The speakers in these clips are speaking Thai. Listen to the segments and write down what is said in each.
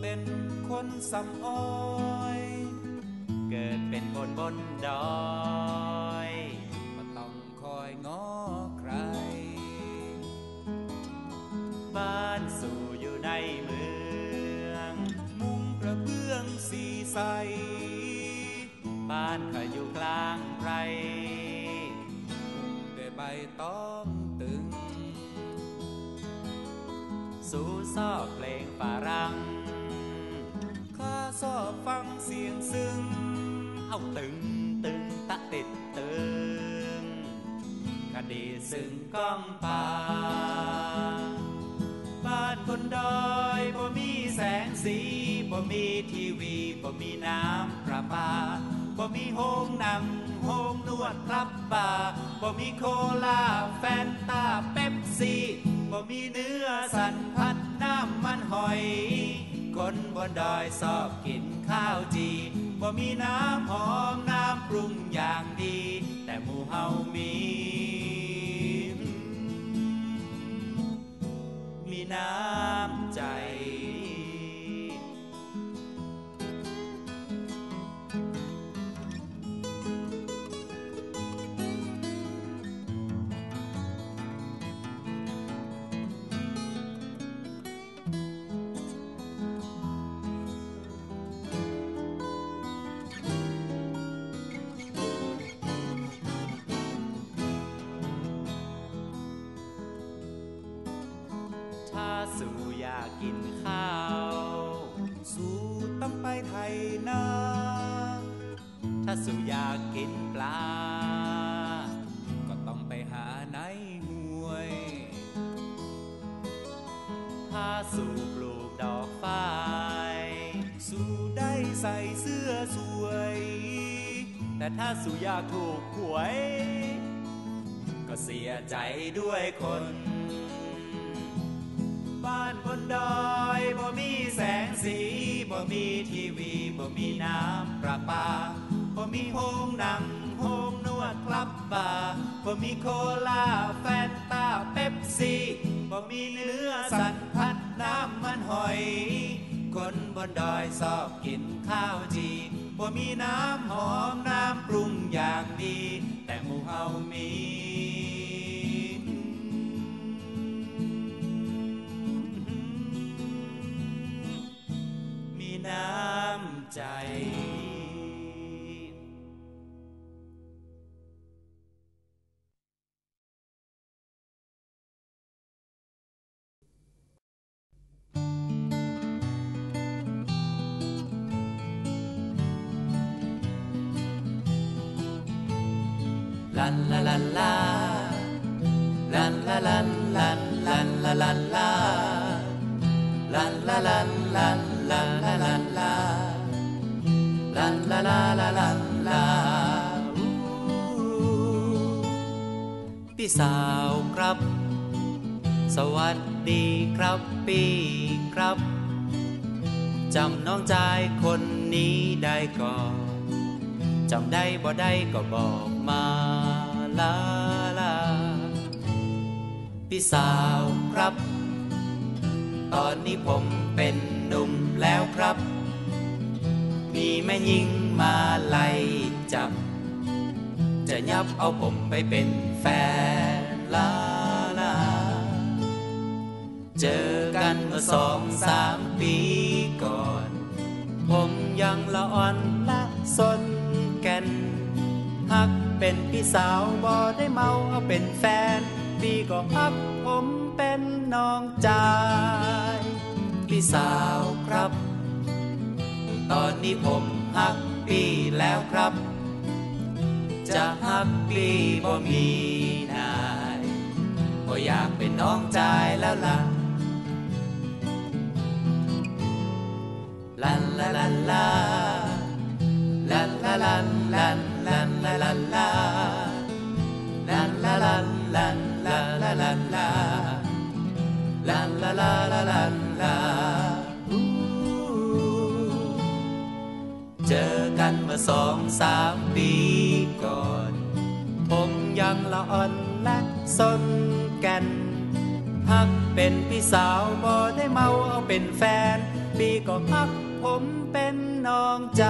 เป็นคนสำอ้อย เกิดเป็นคนบนดอยก็ต้องคอยง้อใคร บ้านสู่อยู่ในเมือง มุงกระเบื้องสีใส บ้านเขาอยู่กลางไรด้วยใบตอง สู่ซอกเพลงฝรั่งข้าชอบฟังเสียงซึ้ง เอาตึงตึงตะติดตึงคดีซึ่งก้องป่า บ้านคนดอยบ่มีแสงสีบ่มีทีวีบ่มีน้ำประปาบ่มีโฮงหนังโฮงนวดรับบาบ่มีโคลาแฟนตาเป๊ปซี่ มีเนื้อสันพัดน้ำมันหอย คนบนดอยชอบกินข้าวจีบ่มีน้ำหอมน้ำปรุงอย่างดี แต่หมูเฮามี มีน้ำใจ ถ้าสุอยากกินปลา ก็ต้องไปหาในห้วย ถ้าสู่ปลูกดอกฟ้าสู่ได้ใส่เสื้อสวย แต่ถ้าสูอยากถูกหวย ก็เสียใจด้วยคน บ้านบนดอยบ่มีแสงสีบ่มีทีวีบ่มีน้ำประปา บ่มีโฮงหนังโฮงนวดคลับบาร์บ่มีโคลาแฟนตาเป๊ปซี่บ่มีเนื้อสันพัดน้ำมันหอย คนบนดอยชอบกินข้าวจีบ่มีน้ำหอมน้ำปรุงอย่างดี แต่หมู่เฮามีมีน้ำใจ ลาลันลาลันลันลันลาลันลาลันลาลันลันลันลาลันลาลันลาลาลาลันลาพี่สาวครับ สวัสดีครับพี่ครับจำน้องชายคนนี้ได้ก่อนจำได้บ่ได้ก็บอกมา ลาลา พี่สาวครับ ตอนนี้ผมเป็นหนุ่มแล้วครับ มีแม่ยิงมาไล่จับ จะยับเอาผมไปเป็นแฟนลาลา เจอกันเมื่อสองสามปีก่อน ผมยังละอ่อนละสนแก่น เป็นพี่สาวบ่ได้เมาเอาเป็นแฟนพี่ก็ฮักผมเป็นน้องจายพี่สาวครับ ตอนนี้ผมฮักพี่แล้วครับ จะฮักพี่บ่มีนายก็อยากเป็นน้องจายแล้วล่ะลันลาลันลาลันลาลันลัน เจอกันเมื่อสองสามปีก่อน ผมยังละอ่อนและสนกันฮักเป็นพี่สาวบ่ได้เมาเอาเป็นแฟน ปีก็ฮักผมเป็นน้องใจ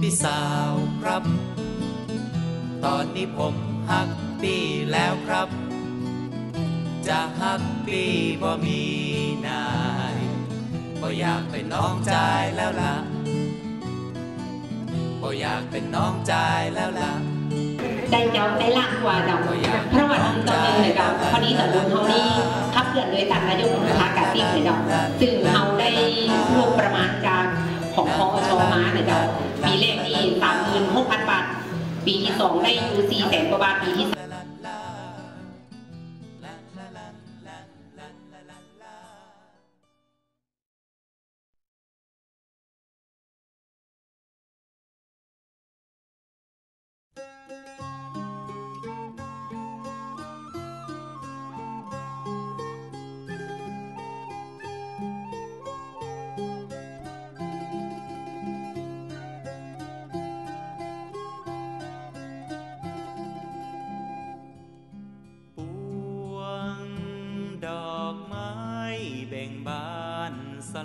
พี่สาว ตอนนี้ผมฮักปีแล้วครับ จะฮักปีบ่มีนายบ่อยากเป็นน้องจายแล้วล่ะบ่อยากเป็นน้องจายแล้วล่ะได้เจ้าได้ล่างกว่าเจ้าเพราะว่าตอนนึงเนี่ยเจ้าพอดีตอนนู้นเขานี่ขับเคลื่อนโดยทางนายกองค์การสิบเนี่ยเจ้าซึ่งเขา นี่จ้าปีแรกที่สามหมื่นหกพันบาท ปีที่สองได้อยู่สี่แสนกว่าบาท ปีที่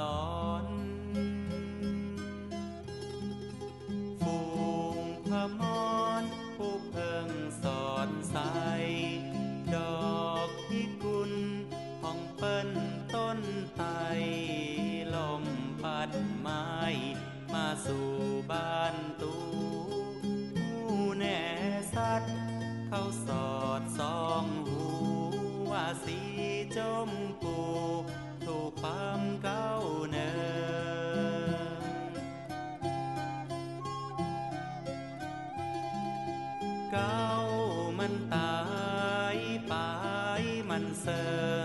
ลอนฟูงพมรผู้เพิ่งสอนใสดอกพิกุลห้องเปิ้นต้นไตลมพัดไม้มาสู่บ้าน มั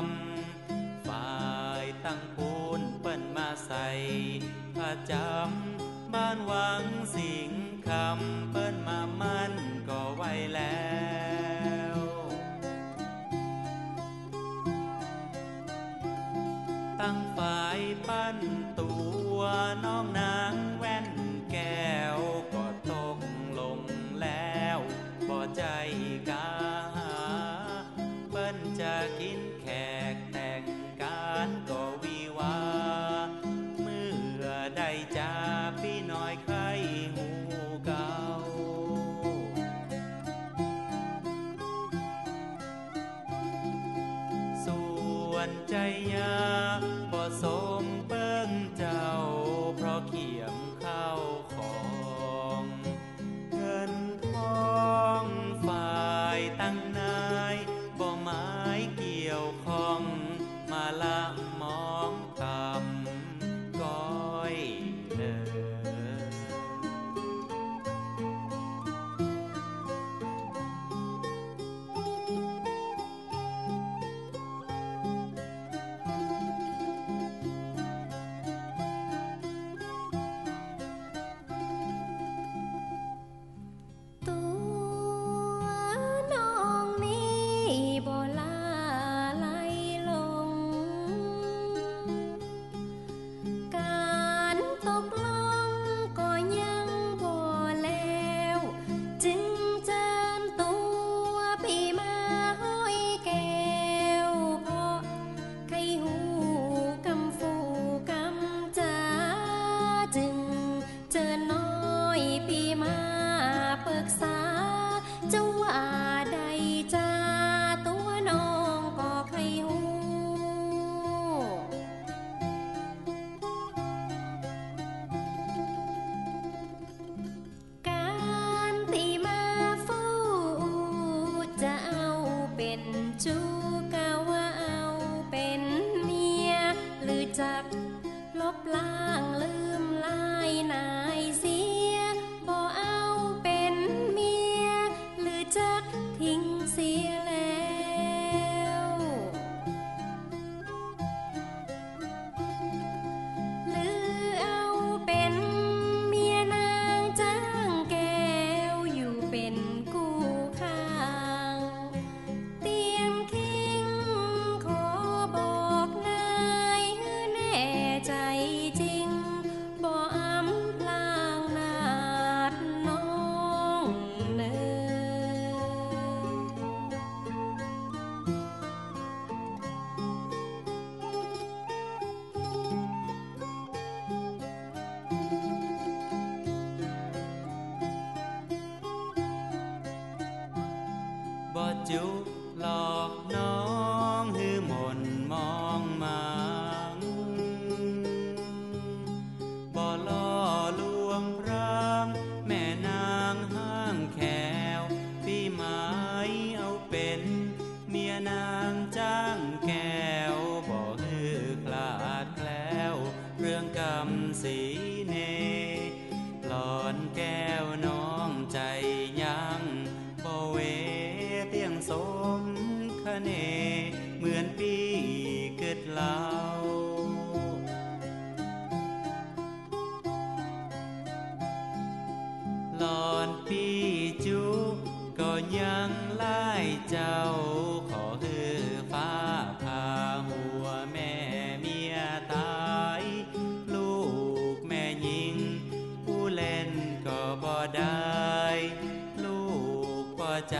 ำฝ่ายตั้งปูนเปิ้นมาใส่ผ้าจำบ้านวังสิงคำเปิ้นมามั่นก็ไว้แล้วตั้งฝ่ายปั้นตัวน้องนางแว่นแก้วก็ตกลงแล้วบ่ใจกาหาเปิ้นจะกิน ลบล้างลืมลายนายสิ สมคเน เหมือนปีเกิดเล่าหลอนปีจุก็ยังไล่เจ้า ขอเฮือฟ้าพาหัวแม่เมียตายลูกแม่ยิง ผู้เล่นก็บ่ได้ ลูกก็ใจ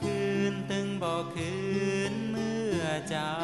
คืนตึงบอกคืนเมื่อเจ้า